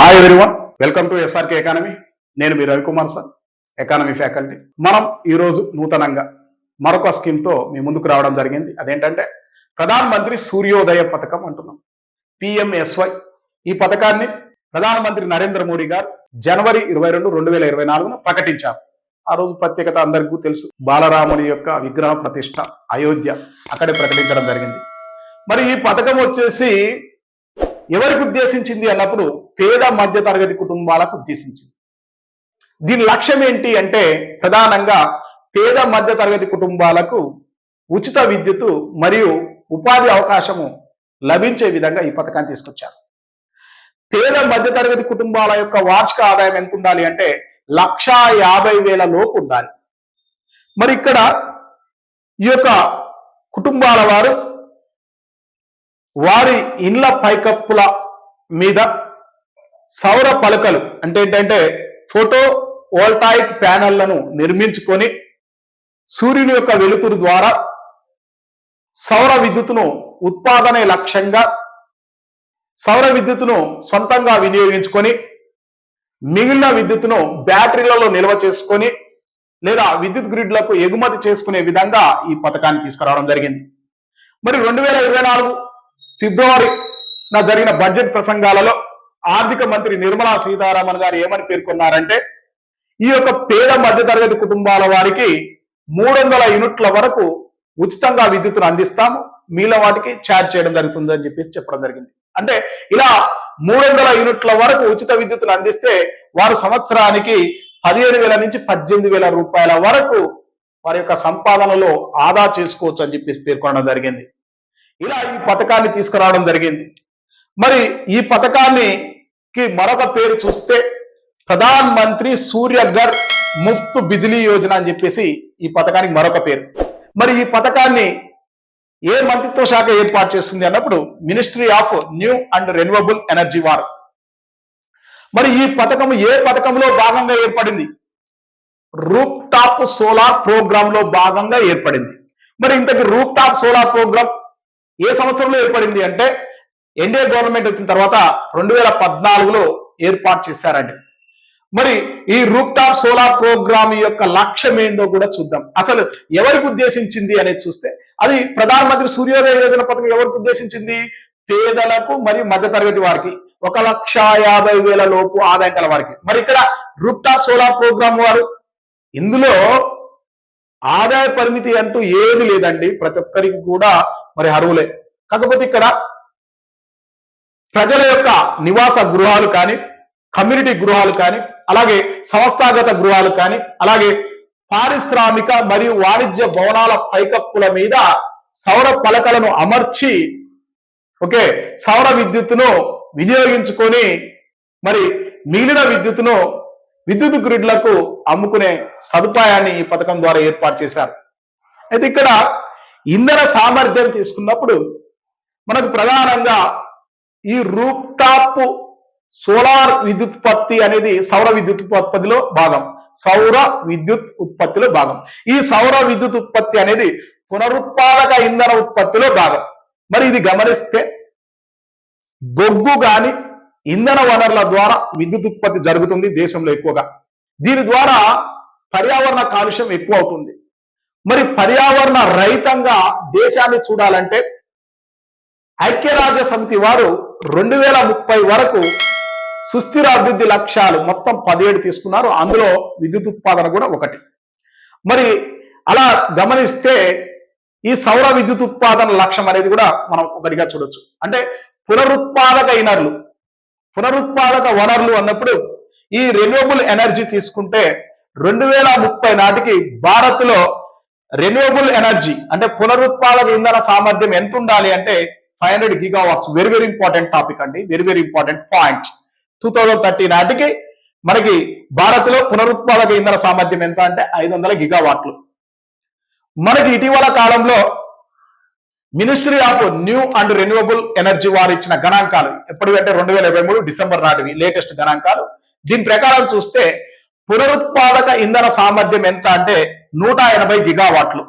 Hi everyone welcome to SRK economy నేను మీ Ravikumar sir economy faculty మనం ఈరోజు నూతనంగా మరొక స్కీమ్తో మీ ముందుకు రావడం జరిగింది. అదేంటంటే ప్రధాన మంత్రి సూర్యోదయ పథకం అంటున్నాం. పిఎంఎస్వై ఈ పథకాన్ని ప్రధానమంత్రి నరేంద్ర మోడీ గారు జనవరి ఇరవై రెండు రెండు వేల ఇరవై నాలుగున ప్రకటించారు. ఆ రోజు ప్రత్యేకత అందరికీ తెలుసు. బాలరాముని యొక్క విగ్రహ ప్రతిష్ట అయోధ్య అక్కడే ప్రకటించడం జరిగింది. మరి ఈ పథకం వచ్చేసి ఎవరికి ఉద్దేశించింది అన్నప్పుడు పేద మధ్య తరగతి కుటుంబాలకు ఉద్దేశించింది. దీని లక్ష్యం ఏంటి అంటే ప్రధానంగా పేద మధ్య తరగతి కుటుంబాలకు ఉచిత విద్యుత్ మరియు ఉపాధి అవకాశము లభించే విధంగా ఈ పథకాన్ని తీసుకొచ్చారు. పేద మధ్య తరగతి కుటుంబాల యొక్క వార్షిక ఆదాయం ఎంత ఉండాలి అంటే లక్షా యాభై వేల లోపు ఉండాలి. మరి ఇక్కడ ఈ యొక్క కుటుంబాల వారు వారి ఇండ్ల పైకప్పుల మీద సౌర పలకలు అంటే ఏంటంటే ఫోటో వోల్టాయిక్ ప్యానెళ్ళను నిర్మించుకొని సూర్యుని యొక్క వెలుతురు ద్వారా సౌర విద్యుత్తును ఉత్పాదనే లక్ష్యంగా సౌర విద్యుత్తును సొంతంగా వినియోగించుకొని మిగిలిన విద్యుత్తును బ్యాటరీలలో నిల్వ చేసుకొని లేదా విద్యుత్ గ్రిడ్లకు ఎగుమతి చేసుకునే విధంగా ఈ పథకాన్ని తీసుకురావడం జరిగింది. మరి రెండు వేల ఇరవై నాలుగు ఫిబ్రవరి నా జరిగిన బడ్జెట్ ప్రసంగాలలో ఆర్థిక మంత్రి నిర్మలా సీతారామన్ గారు ఏమని పేర్కొన్నారంటే ఈ యొక్క పేద మధ్యతరగతి కుటుంబాల వారికి మూడు వందల యూనిట్ల వరకు ఉచితంగా విద్యుత్తును అందిస్తాము. మీల వాటికి ఛార్జ్ చేయడం జరుగుతుంది అని చెప్పేసి చెప్పడం జరిగింది. అంటే ఇలా మూడు వందల యూనిట్ల వరకు ఉచిత విద్యుత్తును అందిస్తే వారు సంవత్సరానికి పదిహేను వేల నుంచి పద్దెనిమిది వేల రూపాయల వరకు వారి యొక్క సంపాదనలో ఆదా చేసుకోవచ్చు అని చెప్పేసి పేర్కొనడం జరిగింది. ఇలా ఈ పథకాన్ని తీసుకురావడం జరిగింది. మరి ఈ పథకాన్నికి మరొక పేరు చూస్తే ప్రధాన్ మంత్రి సూర్యఘర్ ముఫ్త్ బిజిలీ యోజన అని చెప్పేసి ఈ పథకానికి మరొక పేరు. మరి ఈ పథకాన్ని ఏ మంత్రిత్వ శాఖ ఏర్పాటు చేస్తుంది అన్నప్పుడు ministry of new and renewable energy war. మరి ఈ పథకం ఏ పథకంలో భాగంగా ఏర్పడింది? రూప్ టాప్ సోలార్ ప్రోగ్రామ్లో భాగంగా ఏర్పడింది. మరి ఇంతకి రూప్ టాప్ సోలార్ ప్రోగ్రామ్ ఏ సంవత్సరంలో ఏర్పడింది అంటే ఎన్డీఏ గవర్నమెంట్ వచ్చిన తర్వాత రెండు వేల పద్నాలుగులో ఏర్పాటు చేశారండి. మరి ఈ రూప్ టాప్ సోలార్ ప్రోగ్రామ్ యొక్క లక్ష్యం ఏందో కూడా చూద్దాం. అసలు ఎవరికి ఉద్దేశించింది అనేది చూస్తే అది ప్రధానమంత్రి సూర్యోదయ యోజన పథకం ఎవరికి ఉద్దేశించింది? పేదలకు మరియు మధ్యతరగతి వారికి. ఒక లక్ష యాభై వేల లోపు ఆదాయం కల వారికి. మరి ఇక్కడ రూప్ టాప్ సోలార్ ప్రోగ్రామ్ వారు ఇందులో ఆదాయ పరిమితి అంటూ ఏది లేదండి. ప్రతి ఒక్కరికి కూడా మరి అరువులే కాకపోతే ఇక్కడ ప్రజల యొక్క నివాస గృహాలు కానీ కమ్యూనిటీ గృహాలు కానీ అలాగే సంస్థాగత గృహాలు కానీ అలాగే పారిశ్రామిక మరియు వాణిజ్య భవనాల పైకప్పుల మీద సౌర పలకలను అమర్చి ఓకే సౌర విద్యుత్తును వినియోగించుకొని మరి మిగిలిన విద్యుత్తును విద్యుత్ గ్రిడ్లకు అమ్ముకునే సదుపాయాన్ని ఈ పథకం ద్వారా ఏర్పాటు చేశారు. అయితే ఇక్కడ ఇంధన సామర్థ్యం తీసుకున్నప్పుడు మనకు ప్రధానంగా ఈ రూప్ టాప్ సోలార్ విద్యుత్ ఉత్పత్తి అనేది సౌర విద్యుత్ ఉత్పత్తిలో భాగం. సౌర విద్యుత్ ఉత్పత్తిలో భాగం. ఈ సౌర విద్యుత్ ఉత్పత్తి అనేది పునరుత్పాదక ఇంధన ఉత్పత్తిలో భాగం. మరి ఇది గమనిస్తే బొగ్గు గాని ఇంధన వనరుల ద్వారా విద్యుత్ ఉత్పత్తి జరుగుతుంది దేశంలో ఎక్కువగా. దీని ద్వారా పర్యావరణ కాలుష్యం ఎక్కువ అవుతుంది. మరి పర్యావరణ రహితంగా దేశాన్ని చూడాలంటే ఐక్యరాజ్య సమితి వారు రెండు వేల ముప్పై వరకు సుస్థిర అభివృద్ధి లక్ష్యాలు మొత్తం పదిహేడు తీసుకున్నారు. అందులో విద్యుత్ ఉత్పాదన కూడా ఒకటి. మరి అలా గమనిస్తే ఈ సౌర విద్యుత్ ఉత్పాదన లక్ష్యం అనేది కూడా మనం ఒకటిగా చూడొచ్చు. అంటే పునరుత్పాదక ఇనర్లు పునరుత్పాదక వనరులు అన్నప్పుడు ఈ రెన్యూవబుల్ ఎనర్జీ తీసుకుంటే రెండు వేల ముప్పై నాటికి భారత్లో రెన్యూవబుల్ ఎనర్జీ అంటే పునరుత్పాదక ఇంధన సామర్థ్యం ఎంత ఉండాలి అంటే five hundred gigawatts very very important topic అండి. Very very important point two thousand thirty నాటికి మనకి భారత్లో పునరుత్పాదక ఇంధన సామర్థ్యం ఎంత అంటే ఐదు వందల గిగావాట్లు. మనకి ఇటీవల కాలంలో ministry of new and renewable energy వారు ఇచ్చిన గణాంకాలు ఎప్పటి అంటే రెండు వేల ఇరవై మూడు డిసెంబర్ నాటివి లేటెస్ట్ గణాంకాలు. దీని ప్రకారం చూస్తే పునరుత్పాదక ఇంధన సామర్థ్యం ఎంత అంటే నూట ఎనభై గిగావాట్లు.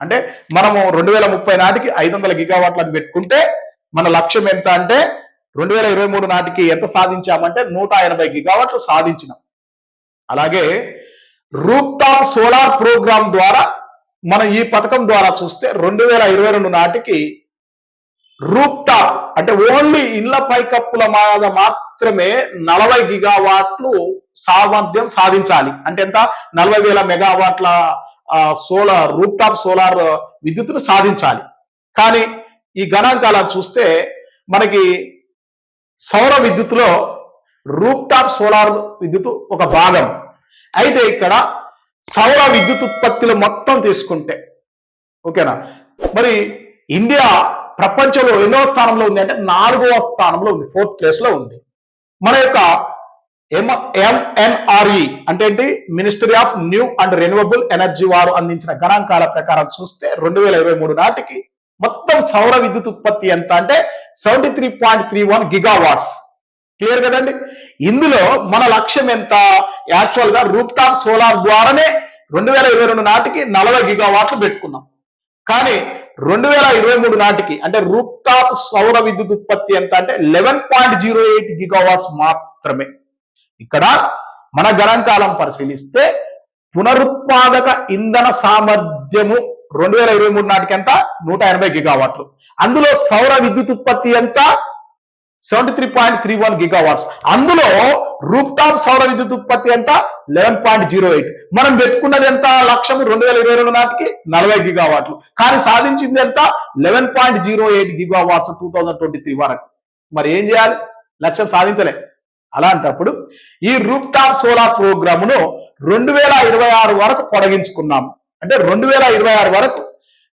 అంటే మనము రెండు వేల ముప్పై నాటికి ఐదు వందల గిగావాట్లను పెట్టుకుంటే మన లక్ష్యం ఎంత అంటే రెండు వేల ఇరవై మూడు నాటికి ఎంత సాధించామంటే నూట ఎనభై గిగావాట్లు సాధించినాం. అలాగే రూప్ టాప్ సోలార్ ప్రోగ్రామ్ ద్వారా మనం ఈ పథకం ద్వారా చూస్తే రెండు వేల ఇరవై రెండు నాటికి రూప్ టాప్ అంటే ఓన్లీ ఇళ్ళ పైకప్పుల మీద మాత్రమే నలభై గిగావాట్లు సామర్థ్యం సాధించాలి. అంటే ఎంత? నలభై వేల మెగావాట్ల సోలార్ రూప్ టాప్ సోలార్ విద్యుత్తును సాధించాలి. కానీ ఈ గణాంకాలను చూస్తే మనకి సౌర విద్యుత్తులో రూప్ టాప్ సోలార్ విద్యుత్ ఒక భాగం. అయితే ఇక్కడ సౌర విద్యుత్ ఉత్పత్తిలో మొత్తం తీసుకుంటే ఓకేనా? మరి ఇండియా ప్రపంచంలో ఎన్నో స్థానంలో ఉంది అంటే నాలుగవ స్థానంలో ఉంది ఫోర్త్ ప్లేస్లో ఉంది. మన యొక్క ఎంఎన్ఆర్ఈ e. అంటే ఏంటి? Ministry of new and renewable energy వారు అందించిన గణాంకాల ప్రకారం చూస్తే రెండు వేల ఇరవై మూడు నాటికి మొత్తం సౌర విద్యుత్ ఉత్పత్తి ఎంత అంటే seventy three point three one gigawatts. Clear కదండి? ఇందులో మన లక్ష్యం ఎంత? యాక్చువల్గా రూప్ టాప్ సోలార్ ద్వారానే రెండు వేల ఇరవై రెండు నాటికి నలభై గిగావాట్లు పెట్టుకున్నాం. కానీ రెండు వేల ఇరవై మూడు నాటికి అంటే రూప్ టాప్ సౌర విద్యుత్ ఉత్పత్తి ఎంత అంటే eleven point zero eight gigawatts మాత్రమే. ఇక్కడ మన గణాంకాలం పరిశీలిస్తే పునరుత్పాదక ఇంధన సామర్థ్యము రెండు వేల ఇరవై మూడు నాటికి ఎంత? నూట ఎనభై గిగావాట్లు. అందులో సౌర విద్యుత్ ఉత్పత్తి ఎంత? Seventy three point three one gigawatts. అందులో రూప్ టాప్ సౌర విద్యుత్ ఉత్పత్తి ఎంత? Eleven point zero eight. మనం పెట్టుకున్నది ఎంత? లక్ష్యం రెండు వేల ఇరవై రెండు నాటికి నలభై గిగావాట్లు. కానీ సాధించింది ఎంత? Eleven point zero eight gigawatts two thousand twenty three వరకు. మరి ఏం చేయాలి? లక్ష్యం సాధించలే. అలాంటప్పుడు ఈ రూప్ టాప్ సోలార్ ప్రోగ్రామును రెండు వేల ఇరవై ఆరు వరకు పొడిగించుకున్నాము అంటే రెండు వేల ఇరవై ఆరు వరకు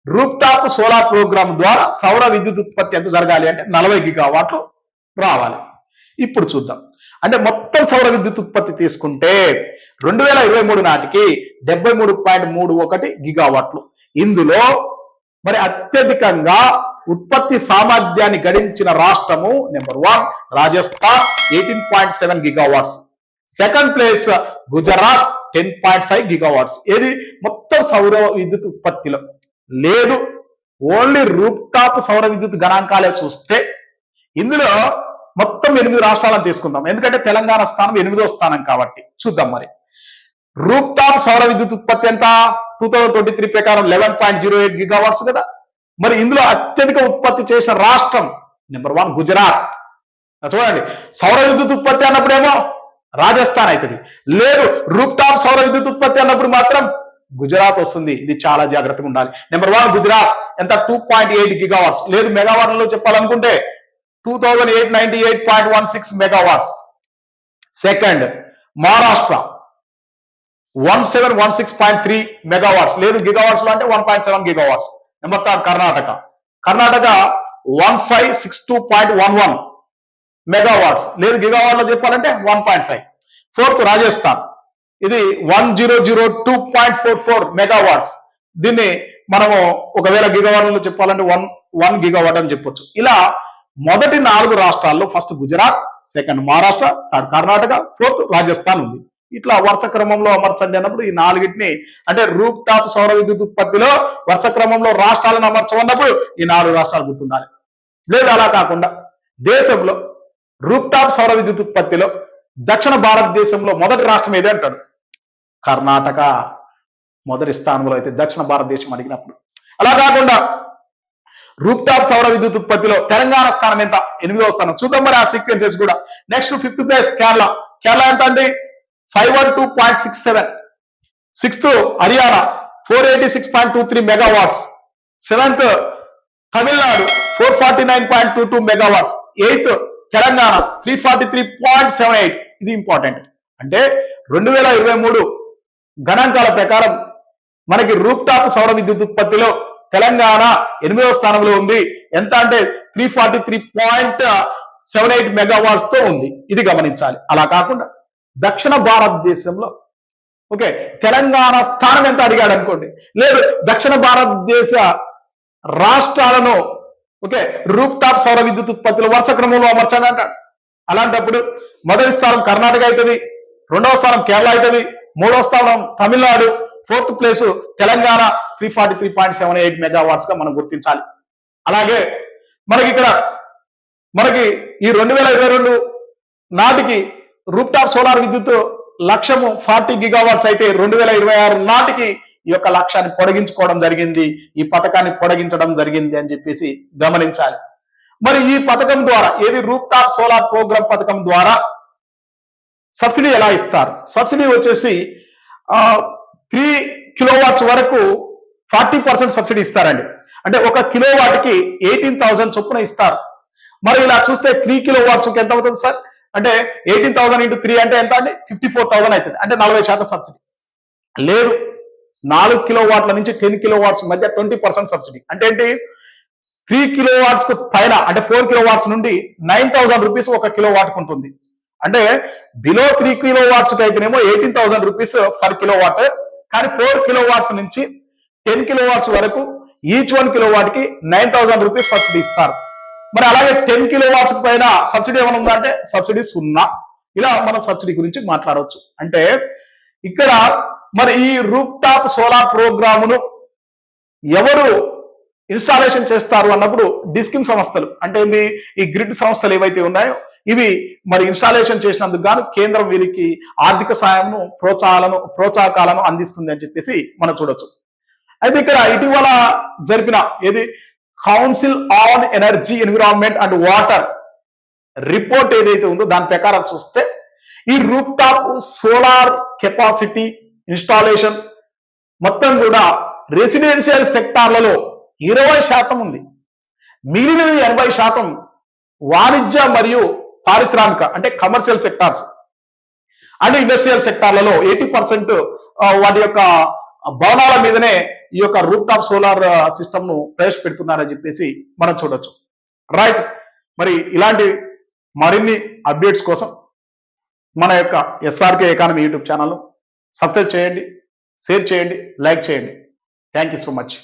రూప్ టాప్ సోలార్ ప్రోగ్రామ్ ద్వారా సౌర విద్యుత్ ఉత్పత్తి ఎంత జరగాలి అంటే నలభై గిగావాట్లు రావాలి. ఇప్పుడు చూద్దాం. అంటే మొత్తం సౌర విద్యుత్ ఉత్పత్తి తీసుకుంటే రెండు వేల ఇరవై మూడు నాటికి డెబ్బై మూడు పాయింట్ మూడు ఒకటి గిగావాట్లు. ఇందులో మరి అత్యధికంగా ఉత్పత్తి సామర్థ్యాన్ని గడించిన రాష్ట్రము number one Rajasthan eighteen point seven gigawatts. Second place Gujarat ten point five gigawatts. ఏది? మొత్తం సౌర విద్యుత్ ఉత్పత్తిలో. లేదు ఓన్లీ రూప్ టాప్ సౌర విద్యుత్ గణాంకాలే చూస్తే ఇందులో మొత్తం ఎనిమిది రాష్ట్రాలను తీసుకుందాం. ఎందుకంటే తెలంగాణ స్థానం ఎనిమిదో స్థానం కాబట్టి. చూద్దాం మరి. రూప్ టాప్ సౌర విద్యుత్ ఉత్పత్తి ఎంత? టూ థౌజండ్ ట్వంటీ త్రీ ప్రకారం eleven point zero eight gigawatts కదా. మరి ఇందులో అత్యధిక ఉత్పత్తి చేసిన రాష్ట్రం నెంబర్ వన్ గుజరాత్. చూడండి సౌర విద్యుత్ ఉత్పత్తి అన్నప్పుడేమో రాజస్థాన్ అవుతుంది లేదు రూప్ టాప్ సౌర విద్యుత్ ఉత్పత్తి అన్నప్పుడు మాత్రం గుజరాత్ వస్తుంది. ఇది చాలా జాగ్రత్తగా ఉండాలి. నెంబర్ వన్ గుజరాత్ ఎంత? టూ పాయింట్ ఎయిట్ గిగావాట్స్ లేదు మెగావాట్లలో చెప్పాలనుకుంటే two thousand eight ninety eight point one six megawatts second Maharashtra one seven one six point three megawatts లేదు గిగావాట్స్లో అంటే one point seven gigawatts number third Karnataka Karnataka one five six two point one one megawatts లేదు గిగావాట్లో చెప్పాలంటే one point five fourth Rajasthan ఇది one zero zero two point four four megawatts దీన్ని మనము ఒకవేళ గిగావాట్లో చెప్పాలంటే వన్ వన్ గిగావాట్ అని చెప్పొచ్చు. ఇలా మొదటి నాలుగు రాష్ట్రాల్లో first Gujarat second Maharashtra third Karnataka fourth Rajasthan ఉంది. ఇట్లా వరుస క్రమంలో అమర్చండి అన్నప్పుడు ఈ నాలుగింటిని అంటే రూప్ టాప్ సౌర విద్యుత్ ఉత్పత్తిలో వరుస క్రమంలో రాష్ట్రాలను అమర్చమన్నప్పుడు ఈ నాలుగు రాష్ట్రాలు గుర్తుండాలి. లేదు అలా కాకుండా దేశంలో రూప్ టాప్ సౌర విద్యుత్ ఉత్పత్తిలో దక్షిణ భారతదేశంలో మొదటి రాష్ట్రం ఏదే అంటాడు? కర్ణాటక. మొదటి స్థానంలో అయితే దక్షిణ భారతదేశం అడిగినప్పుడు. అలా కాకుండా రూప్ టాప్ సౌర విద్యుత్ ఉత్పత్తిలో తెలంగాణ స్థానం ఎంత? ఎనిమిదవ స్థానం. చూద్దాం మరి ఆ సీక్వెన్సెస్ కూడా. Next fifth place Kerala. Kerala ఎంత అండి? Five one two point six seven. Sixth Haryana four eighty six point two three megawatts. Seventh Tamil Nadu four forty nine point two two megawatts. Eighth Telangana three forty three point seven eight. ఇది important. అంటే రెండు వేల ఇరవై మూడు గణాంకాల ప్రకారం మనకి రూప్ top సౌర విద్యుత్ ఉత్పత్తిలో తెలంగాణ ఎనిమిదవ స్థానంలో ఉంది. ఎంత అంటే three forty three point seven eight మెగావాట్స్తో ఉంది. ఇది గమనించాలి. అలా కాకుండా దక్షిణ భారతదేశంలో. ఓకే తెలంగాణ స్థానం ఎంత అడిగాడు అనుకోండి. లేదు దక్షిణ భారతదేశ రాష్ట్రాలను ఓకే రూప్ టాప్ సౌర విద్యుత్ ఉత్పత్తులు వరుస క్రమంలో అమర్చాలి అంటాడు. అలాంటప్పుడు మొదటి స్థానం కర్ణాటక అవుతుంది రెండవ స్థానం కేరళ అవుతుంది మూడవ స్థానం Tamil Nadu fourth place Telangana three forty three point seven eight మెగావాట్స్గా మనం గుర్తించాలి. అలాగే మనకి ఇక్కడ మనకి ఈ రెండు వేల ఇరవై రెండు నాటికి రూప్టాప్ సోలార్ విద్యుత్ లక్ష్యము ఫార్టీ గిగావాట్స్ అయితే రెండు వేల ఇరవై ఆరు నాటికి ఈ యొక్క లక్ష్యాన్ని పొడిగించుకోవడం జరిగింది. ఈ పథకాన్ని పొడిగించడం జరిగింది అని చెప్పేసి గమనించాలి. మరి ఈ పథకం ద్వారా ఏది రూప్ టాప్ సోలార్ ప్రోగ్రామ్ పథకం ద్వారా సబ్సిడీ ఎలా ఇస్తారు? సబ్సిడీ వచ్చేసి త్రీ కిలోవాట్స్ వరకు ఫార్టీ పర్సెంట్ సబ్సిడీ ఇస్తారండి. అంటే ఒక కిలోవాట్కి ఎయిటీన్ థౌసండ్ చొప్పున ఇస్తారు. మరి ఇలా చూస్తే త్రీ కిలో వాట్స్ ఎంత అవుతుంది సార్? అంటే ఎయిటీన్ థౌసండ్ ఇంటూ త్రీ అంటే ఎంత అండి? ఫిఫ్టీ ఫోర్ థౌసండ్ అవుతుంది. అంటే నలభై శాతం సబ్సిడీ. లేదు. నాలుగు కిలో వాట్ల నుంచి టెన్ కిలో వాట్స్ మధ్య ట్వంటీ పర్సెంట్ సబ్సిడీ. అంటే ఏంటి? త్రీ కిలో వాట్స్కు పైన అంటే ఫోర్ కిలో వాట్స్ నుండి నైన్ థౌసండ్ రూపీస్ ఒక కిలో వాట్ ఉంటుంది అంటే బిలో త్రీ కిలో వాట్స్ అయితేనేమో eighteen thousand rupees for kilowatt కానీ ఫోర్ కిలో వాట్స్ నుంచి టెన్ కిలో వాట్స్ వరకు ఈచ్ వన్ కిలో వాట్కి నైన్ థౌసండ్ రూపీస్ సబ్సిడీ ఇస్తారు. మరి అలాగే టెన్ కిలో వాట్స్ పైన సబ్సిడీ ఏమైనా ఉందా అంటే సబ్సిడీ సున్నా. ఇలా మనం సబ్సిడీ గురించి మాట్లాడవచ్చు. అంటే ఇక్కడ మరి ఈ రూప్ టాప్ సోలార్ ప్రోగ్రామును ఎవరు ఇన్స్టాలేషన్ చేస్తారు అన్నప్పుడు డిస్కిమ్ సంస్థలు. అంటే ఏంది? ఈ గ్రిడ్ సంస్థలు ఏవైతే ఉన్నాయో ఇవి మరి ఇన్స్టాలేషన్ చేసినందుకు గాను కేంద్రం వీరికి ఆర్థిక సాయంను ప్రోత్సాహాలను ప్రోత్సాహకాలను అందిస్తుంది అని చెప్పేసి మనం చూడొచ్చు. అయితే ఇక్కడ ఇటీవల జరిపిన ఏది? Council on energy environment and water report ఏదైతే ఉందో దాని ప్రకారం చూస్తే ఈ రూప్ టాప్ సోలార్ కెపాసిటీ ఇన్స్టాలేషన్ మొత్తం కూడా రెసిడెన్షియల్ సెక్టార్లలో ఇరవై శాతం ఉంది. మిగిలిన ఎనభై శాతం వాణిజ్య మరియు పారిశ్రామిక అంటే కమర్షియల్ సెక్టార్స్ అండ్ ఇండస్ట్రియల్ సెక్టార్లలో ఎయిటీ పర్సెంట్ వాటి యొక్క భవనాల మీదనే ఈ యొక్క రూప్ టాప్ సోలార్ సిస్టమ్ను ప్రవేశపెడుతున్నారని చెప్పేసి మనం చూడొచ్చు. రైట్ మరి ఇలాంటి మరిన్ని అప్డేట్స్ కోసం మన యొక్క SRK economy YouTube channel subscribe చేయండి షేర్ చేయండి లైక్ చేయండి. Thank you so much